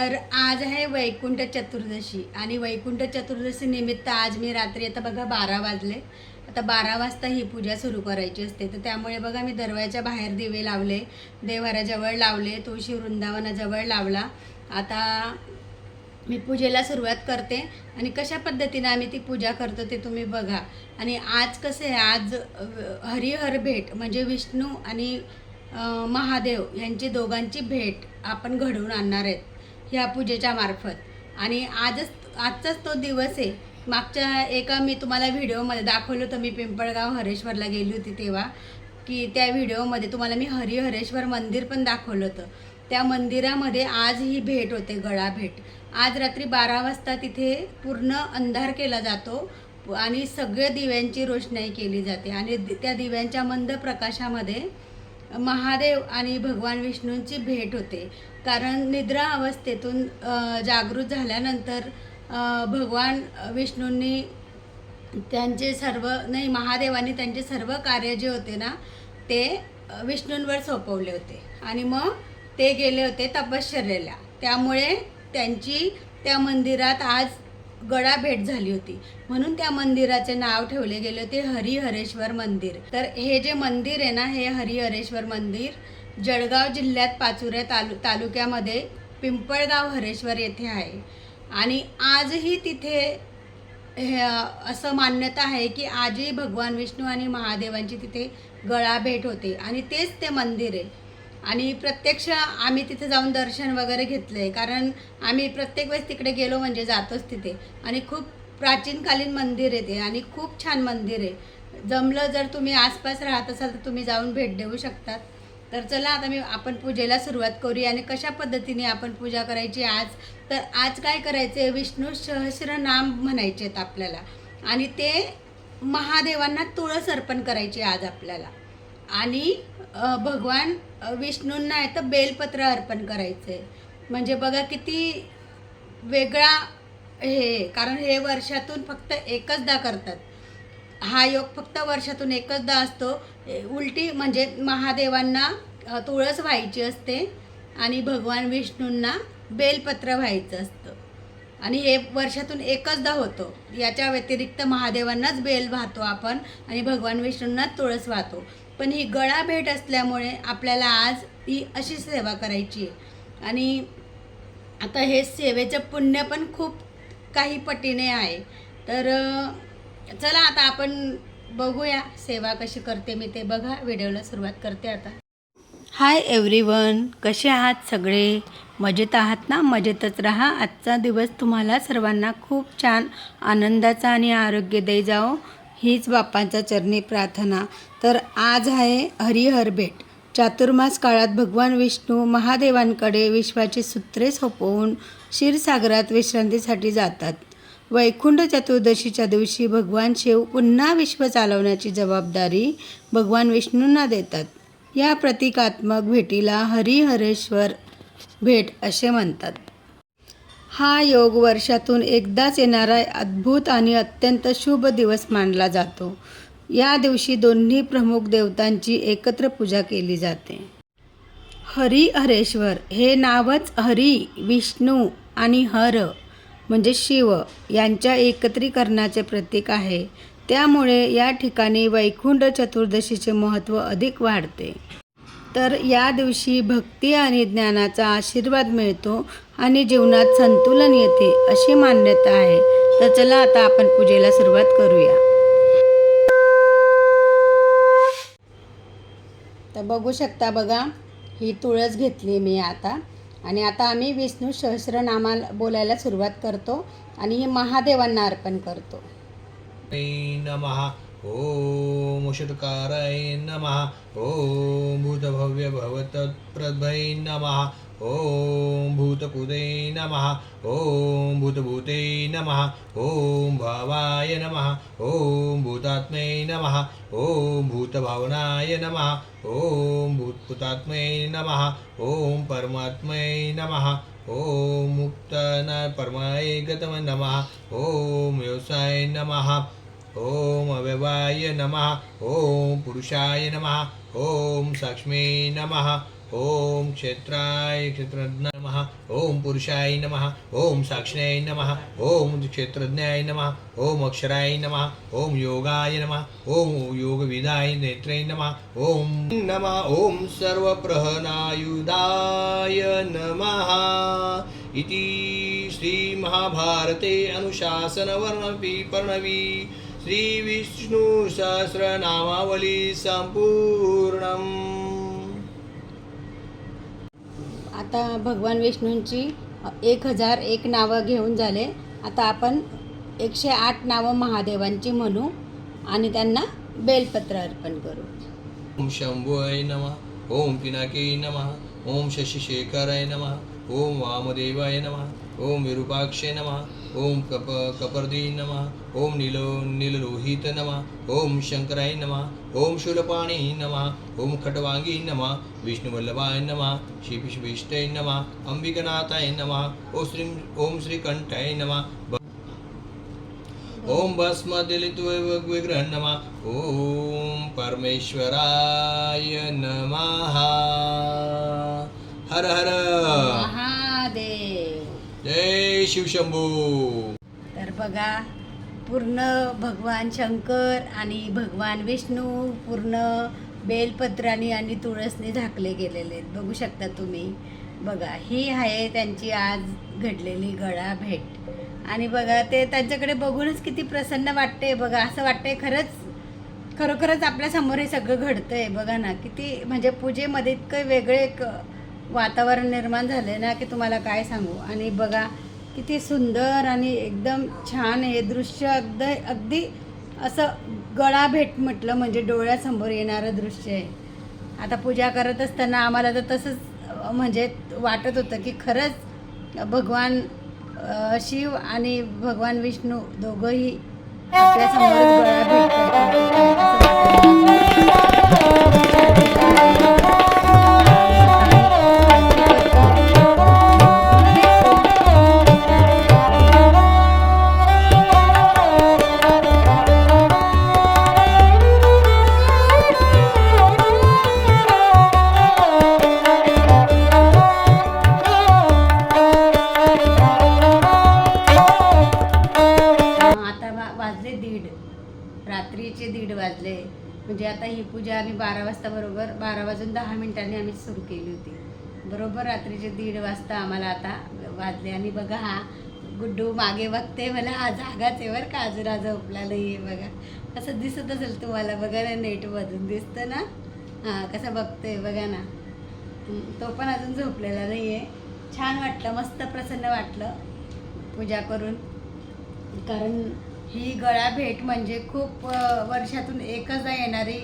तर आज आहे वैकुंठ चतुर्दशी आणि वैकुंठ चतुर्दशी निमित्त आज मी रात्री आता बघा बारा वाजले. आता बारा वाजता ही पूजा सुरू करायची असते. तर त्यामुळे बघा मी दरवाजाच्या बाहेर दिवे लावले देवाराजवळ लावले तुळशी वृंदावनाजवळ लावला. आता मी पूजेला सुरुवात करते आणि कशा पद्धतीने आम्ही ती पूजा करतो ते तुम्ही बघा. आणि आज कसं आहे आज हरिहर भेट म्हणजे विष्णू आणि महादेव यांची दोघांची भेट आपण घडवून आणणार आहेत. ह्या पूजेच्या मार्फत. आणि आजच आजचाच तो दिवस आहे. मागच्या एका मी तुम्हाला व्हिडिओमध्ये दाखवलं होतं मी पिंपळगाव हरेश्वरला गेली होती तेव्हा की त्या व्हिडिओमध्ये तुम्हाला मी हरिहरेश्वर मंदिर पण दाखवलं होतं. त्या मंदिरामध्ये आज ही भेट होते गळा भेट. आज रात्री बारा वाजता तिथे पूर्ण अंधार केला जातो आणि सगळ्या दिव्यांची रोषणाई केली जाते. आणि दि- त्या दिव्यांच्या मंद प्रकाशामध्ये महादेव आणि भगवान विष्णूंची भेट होते. कारण निद्रा अवस्थेतून जागृत झाल्यानंतर भगवान विष्णूंनी त्यांचे सर्व नाही महादेवांनी त्यांचे सर्व कार्य जे होते ना ते विष्णूंवर सोपवले होते. आणि मग ते गेले होते तपश्चर्येला. त्यामुळे त्यांची त्या मंदिरात आज गळा भेट झाली होती. म्हणून त्या मंदिराचे नाव ठेवले गेले होते हरिहरेश्वर मंदिर. तर हे जे मंदिर आहे ना हे हरिहरेश्वर मंदिर जळगाव जिल्ह्यात पाचुऱ्या तालु तालुक्यामध्ये पिंपळगाव हरेश्वर येथे आहे. आणि आजही तिथे हे असं मान्यता आहे की आजही भगवान विष्णू आणि महादेवांची तिथे गळा भेट होते. आणि तेच ते मंदिर आहे. आणि प्रत्यक्ष आम्ही तिथे जाऊन दर्शन वगैरे घेतलं आहे कारण आम्ही प्रत्येक वेळेस तिकडे गेलो म्हणजे जातोच तिथे. आणि खूप प्राचीनकालीन मंदिर आहे ते आणि खूप छान मंदिर आहे. जमलं जर तुम्ही आसपास राहत असाल तर तुम्ही जाऊन भेट देऊ शकतात. तर चला आता मी आपण पूजेला सुरुवात करूया आणि कशा पद्धतीने आपण पूजा करायची आज? तर आज काय करायचे विष्णू सहस्र नाम म्हणायचे आहेत आपल्याला. आणि ते महादेवांना तुळस अर्पण करायची आज आपल्याला. आणि भगवान विष्णूंना आहे तर बेलपत्र अर्पण करायचं. आहे म्हणजे बघा किती वेगळा हे कारण हे वर्षातून फक्त एकचदा करतात. हा योग फक्त वर्षातून एकचदा असतो. उलटी म्हणजे महादेवांना तुळस व्हायची असते आणि भगवान विष्णूंना बेलपत्र व्हायचं असतं. आणि हे वर्षातून एकचदा होतो. याच्या व्यतिरिक्त महादेवांनाच बेल वाहतो आपण आणि भगवान विष्णूंना तुळस वाहतो. पण ही गळा भेट असल्यामुळे आपल्याला आज ही अशी सेवा करायची आहे. आणि आता हे सेवेचं पुण्य पण खूप काही पटीने आहे. तर चला आता आपण बघूया सेवा कशी करते मी ते बघा. व्हिडिओला सुरुवात करते आता. हाय एव्हरीवन कसे आहात सगळे? मजेत आहात ना? मजेतच राहा. आजचा दिवस तुम्हाला सर्वांना खूप छान आनंदाचा आणि आरोग्यदायी जाओ हीच बाप्पांच्या चरणी प्रार्थना. तर आज आहे हरिहर भेट चातुर्मास काळात भगवान विष्णू महादेवांकडे विश्वाची सूत्रे सोपवून क्षीरसागरात विश्रांतीसाठी जातात. वैकुंठ चतुर्दशीच्या दिवशी भगवान शिव पुन्हा विश्व चालवण्याची जबाबदारी भगवान विष्णूंना देतात. या प्रतिकात्मक भेटीला हरिहरेश्वर भेट असे म्हणतात. हा योग वर्षातून एकदाच येणारा अद्भुत आणि अत्यंत शुभ दिवस मानला जातो. या दिवशी दोन्ही प्रमुख देवतांची एकत्र पूजा केली जाते. हरी हरेश्वर हे नावच हरी विष्णू आणि हर म्हणजे शिव यांच्या एकत्रीकरणाचे प्रतीक आहे. त्यामुळे या ठिकाणी वैकुंठ चतुर्दशीचे महत्त्व अधिक वाढते. तर या दिवशी भक्ती आणि ज्ञानाचा आशीर्वाद मिळतो आणि जीवनात संतुलन येते अशी मान्यता आहे. तर चला आता आपण पूजेला सुरुवात करूया. तर बघू शकता बघा ही तुळस घेतली मी आता. आणि आता आम्ही विष्णू सहस्रनामाला बोलायला सुरुवात करतो आणि ही महादेवांना अर्पण करतो ै. नमः. ॐ षट्काराय नमः. ॐ भूतभव्यभवतप्रभै नमः. ॐ भूतकुदै नमः ॐ भूतभूते नमः ॐ भावाय नमः ॐ भूतात्मै नमः ॐ भूतभावनाय नमः ॐ भूतपुतात्मै नमः ॐ परमात्मै नमः ॐ मुक्तन परमाय गतम नमः ॐ व्यवसाय नमः ॐ अव्यवाय नमः ॐ पुरुषाय नमः ॐ साक्ष्मे नमः ओम क्षेत्राय क्षेत्रज्ञ नमः ओम पुरुषाय नमः ओम साक्षिणाय नमः ओम क्षेत्रज्ञाय नमः ओम अक्षराय नमः ओम योगाय नमः ओम योगविदाय नेत्रे नमः ओम नमः ओम सर्वप्रहनायुधाय नमः इति श्रीमहाभारते अनुशासनवर्णपि पर्णवी श्रीविष्णुसहस्रनामावली सम्पूर्णम् आता भगवान विष्णूंची एक हजार एक नावं घेऊन झाले. आता आपण एकशे आठ नावं महादेवांची म्हणू आणि त्यांना बेलपत्र अर्पण करू. ओम शंभुय नमः ओम पिनाकी नमः ओम शशिशेखराय नमः ओम वामदेवाय नमः ओम विरूपाक्षे नमः ओम कप कपर्दी नमः ओम नीलो नीललोहित नमः ओम शंकराय नमः ओम शूलपाणी नमः ओम खटवांगी नमः विष्णुवल्लभाय नमः शिपिष्विष्टय नमः अंबिकनाथाय नमः ओम श्री ओम श्रीकंठाय नमः ओम भस्म दिलित विग्रह नमः ओम परमेश्वराय नमः हर हर महादेव जय शिवशंभू. तर बघा पूर्ण भगवान शंकर आणि भगवान विष्णू पूर्ण बेलपत्राने आणि तुळसने झाकले गेलेले आहेत. बघू शकता तुम्ही. बघा ही आहे त्यांची आज घडलेली गळा भेट. आणि बघा ते त्यांच्याकडे बघूनच किती प्रसन्न वाटते बघा असं वाटतंय खरंच खरोखरच आपल्यासमोर हे सगळं घडतं आहे बघा ना किती म्हणजे पूजेमध्ये इतकं वेगळे एक वातावरण निर्माण झालंय ना की तुम्हाला काय सांगू. आणि बघा किती सुंदर आणि एकदम छान हे दृश्य अगदी अगदी असं गळा भेट म्हटलं म्हणजे डोळ्यासमोर येणारं दृश्य आहे. आता पूजा करत असताना आम्हाला तर तसंच म्हणजे वाटत होतं की खरंच भगवान शिव आणि भगवान विष्णू दोघंही आपल्यासमोरच गळा भेट म्हणजे आता ही पूजा आम्ही बारा वाजता बरोबर बारा वाजून दहा मिनिटांनी आम्ही सुरू केली होती. बरोबर रात्रीचे दीड वाजता आम्हाला आता वाजले. आणि बघा हा गुड्डू मागे बघते मला हा जागाच आहे बरं का अजून राजा झोपला नाही आहे बघा. असं दिसत असेल तुम्हाला बघा ना नेटमधून दिसतं ना. हां कसं बघतोय बघा ना. तो पण अजून झोपलेला नाही आहे छान वाटलं मस्त प्रसन्न वाटलं पूजा करून. कारण ही गळा भेट म्हणजे खूप वर्षातून एकचदा येणारी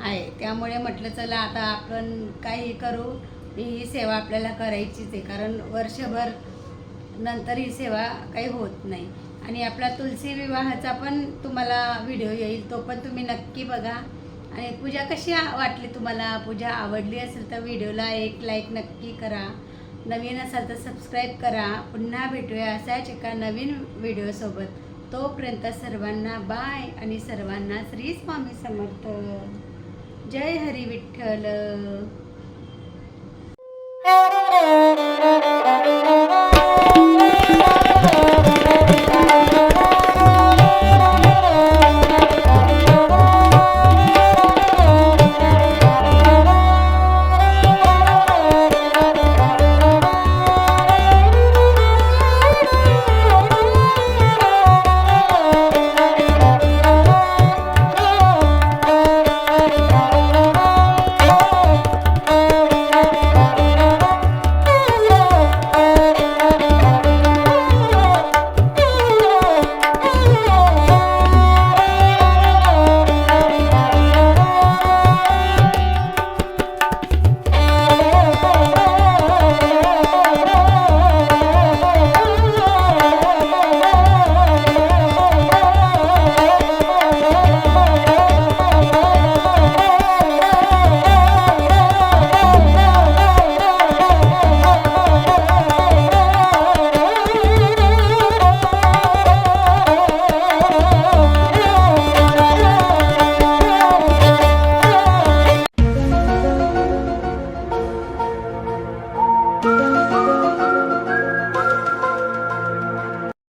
आहे. त्यामुळे म्हटलं चला आता आपण काही करू. ही सेवा आपल्याला करायचीच आहे कारण वर्षभर नंतर ही सेवा काही होत नाही. आणि आपला तुलसी विवाहाचा पण तुम्हाला व्हिडिओ येईल तो पण तुम्ही नक्की बघा. आणि पूजा कशी वाटली तुम्हाला? पूजा आवडली असेल तर व्हिडिओला एक लाईक नक्की करा. नवीन असाल तर सबस्क्राईब करा. पुन्हा भेटूया असाच एका नवीन व्हिडिओसोबत. तोपर्यंत सर्वांना बाय आणि सर्वांना श्री स्वामी समर्थ. जय हरी विठ्ठल.